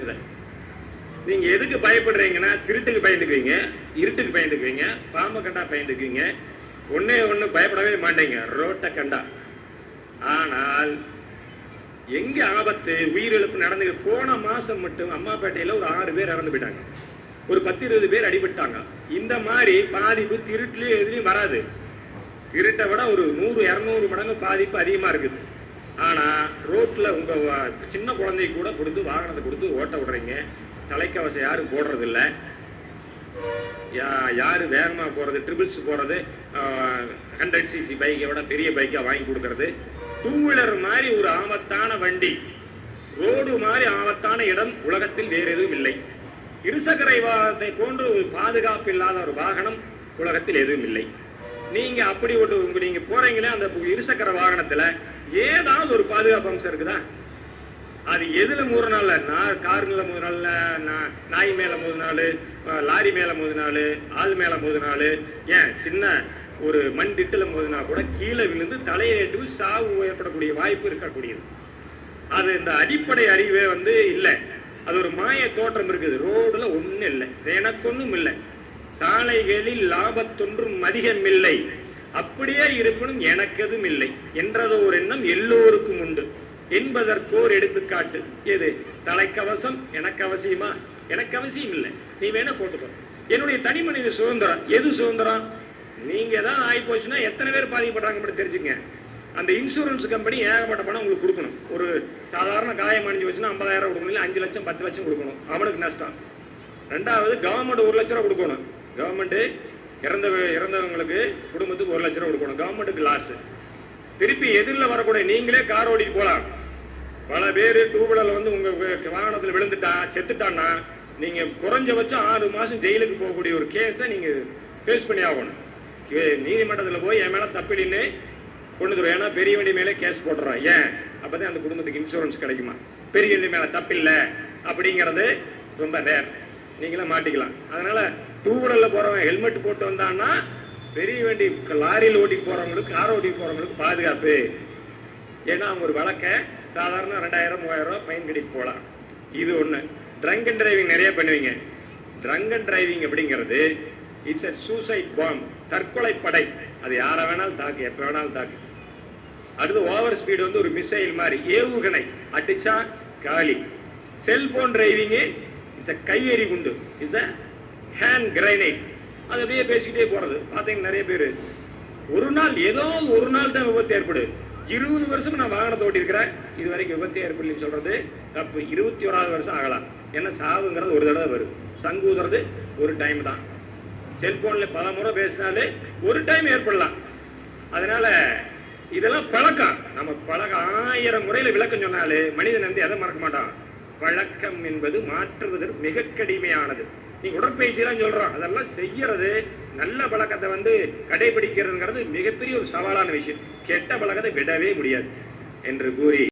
இதை. நீங்க எதுக்கு பயப்படுறீங்கன்னா திருட்டுக்கு பயந்துக்குவீங்க இருட்டுக்கு பயந்துக்குவீங்க பாம்பை கண்டா பயந்துக்குவீங்க. ஒண்ணே ஒண்ணு பயப்படவே மாட்டீங்க. ரோட்டை கண்டா. ஆனால் எங்க ஆபத்து உயிரிழப்பு நடந்து போன மாசம் மட்டும் அம்மாப்பேட்டையில ஒரு ஆறு பேர் இறந்து போயிட்டாங்க. ஒரு பத்து இருபது பேர் அடிபட்டாங்க இந்த மாதிரி பாதிப்பு திருட்டுலயும் எதுலயும் வராது. திருட்டை விட ஒரு நூறு இரநூறு மடங்கு பாதிப்பு அதிகமா இருக்குது. ஆனா ரோட்ல உங்க சின்ன குழந்தைக்கு கூட கொடுத்து வாகனத்தை கொடுத்து ஓட்ட விடுறீங்க. தலைக்கவசம் யாரும் போடுறது இல்ல யா- யாரு வேகமா போறது ட்ரிபிள்ஸ் போறது ஹண்ட்ரட் சிசி பைக்கை விட பெரிய பைக்கா வாங்கி கொடுக்கறது. டூ வீலர் மாதிரி ஒரு ஆபத்தான வண்டி. ரோடு மாதிரி ஆபத்தான இடம் உலகத்தில் வேறு எதுவும் இல்லை. இருசக்கரை வாகனத்தை போன்று ஒரு பாதுகாப்பு இல்லாத ஒரு வாகனம் உலகத்தில் எதுவும் இல்லை. நீங்க அப்படி ஒன்று உங்க நீங்க போறீங்களே அந்த இருசக்கர வாகனத்துல ஏதாவது ஒரு பாதுகாப்பு அம்சம் இருக்குதா? அது எதுல மூணு நான் கார்ல மூணு நாள்ல நாய் மேல மூணு நாள் லாரி மேல மூணு நாள் ஆள் மேல மூணு நாள். ஏன்? சின்ன ஒரு மண் திட்டுல மோதினா கூட கீழே விழுந்து தலையேட்டு சாவு ஏற்படக்கூடிய வாய்ப்பு இருக்கக்கூடியது. அது இந்த அடிப்படை அறிவே வந்து இல்லை. அது ஒரு மாய தோற்றம் இருக்குது. ரோடுல ஒண்ணும் இல்லை. எனக்கு ஒண்ணும் இல்லை. சாலைகளில் லாபத்தொன்றும் அதிகம் இல்லை அப்படியே இருப்பினும் எனக்கதும் இல்லை என்றதோ ஒரு எண்ணம் எல்லோருக்கும் உண்டு. என்பதற்கோர் எடுத்துக்காட்டு. எது? தலைக்கவசம் எனக்கு அவசியமா? எனக்கு அவசியம் இல்லை. நீ வேணா போட்டுக்கோ. என்னுடைய தனி மனித சுதந்திரம். எது சுதந்திரம்? நீங்க ஏதாவது ஆகி போச்சுன்னா எத்தனை பேர் பாதிக்கப்படுறாங்க மட்டும் தெரிஞ்சுங்க. அந்த இன்சூரன்ஸ் கம்பெனி ஏகப்பட்ட பணம் உங்களுக்கு கொடுக்கணும். ஒரு சாதாரண காயம் அணிஞ்சு வச்சுன்னா ஐம்பதாயிரம் கொடுக்கணும். இல்லை அஞ்சு லட்சம் பத்து லட்சம் கொடுக்கணும். அவனுக்கு நஷ்டம். ரெண்டாவது கவர்மெண்ட் ஒரு லட்ச ரூபா கொடுக்கணும். கவர்மெண்ட் இறந்த இறந்தவங்களுக்கு குடும்பத்துக்கு ஒரு லட்ச ரூபா கொடுக்கணும். கவர்மெண்ட்டுக்கு லாஸ் திருப்பி எதிரில் வரக்கூடிய நீங்களே கார் ஓடிட்டு போலாம். பல பேர் டூ வீலர்ல வந்து உங்க வாகனத்தில் வாகனத்துல விழுந்துட்டான் செத்துட்டான்னா நீங்க குறைஞ்சபட்சம் ஆறு மாசம் ஜெயிலுக்கு போகக்கூடிய ஒரு கேஸை நீங்க ஃபேஸ் பண்ணி ஆகணும். கே- நீதிமன்றத்துல போய் என் மேல தப்பிடின்னு கொண்டு வந்துரும் ஏன்னா பெரிய வண்டி மேலே கேஸ் போட்டுறான் ஏன்? அப்பதான் அந்த குடும்பத்துக்கு இன்சூரன்ஸ் கிடைக்குமா? பெரிய வண்டி மேலே தப்பில்லை அப்படிங்கிறது ரொம்ப ரேர் நீங்களே மாட்டிக்கலாம். அதனால டூ வீலர்ல போறவன் ஹெல்மெட் போட்டு வந்தான்னா பெரிய வண்டி லாரியில் ஓட்டிட்டு போறவங்களுக்கு கார் ஓட்டிட்டு போறவங்களுக்கு பாதுகாப்பு. ஏன்னா அவங்க ஒரு வழக்க சாதாரண ரெண்டாயிரம் மூவாயிரம் ரூபாய் ஃபைன் கட்டி போகலாம். இது ஒண்ணு. ட்ரங்க் அண்ட் டிரைவிங் நிறைய பண்ணுவீங்க. ட்ரங்க் அண்ட் டிரைவிங் அப்படிங்கிறது இட்ஸ் அ சூசைட் பாம் தற்கொலை படை. அது யாரை வேணாலும் தாக்கு எப்போ வேணாலும் தாக்கு. அடுத்து ஓவர் ஸ்பீடு வந்து ஒரு மிசைல் மாதிரி ஏவுகணை. அடிச்சா காலி. செல்போன் டிரைவிங்கு இட்ஸ் அ கையெறி குண்டு. இட்ஸ் அ ஹேண்ட் கிரைனைட் அது அப்படியே பேசிக்கிட்டே போறது. பார்த்தீங்கன்னா நிறைய பேர். ஒரு நாள் ஏதோ ஒரு நாள் தான் விபத்து ஏற்படுது இருபது வருஷம் நான் வாகனத்தை ஓட்டியிருக்கிறேன். இது வரைக்கும் விபத்து ஏற்படலன்னு சொல்றது தப்பு. இருபத்தி ஓராவது வருஷம் ஆகலாம். ஏன்னா சாவுங்கிறது ஒரு தடவை வரும். சங்குதுறது ஒரு டைம் தான். செல்போன்ல பல முறை பேசினாலே ஒரு டைம் ஏற்படலாம். அதனால இதெல்லாம் பழக்கம். நம்ம பழக்கம் ஆயிரம் முறையில விளக்கம் சொன்னாலே மனிதன் வந்து எதை மறக்க மாட்டான்? வழக்கம் என்பது மாற்றுவதற்கு மிக கடுமையானது. நீ உடற்பயிற்சி எல்லாம் அதெல்லாம் செய்யறது நல்ல பழக்கத்தை வந்து கடைபிடிக்கிறதுங்கிறது மிகப்பெரிய ஒரு சவாலான விஷயம். கெட்ட பழக்கத்தை விடவே முடியாது என்று கூறி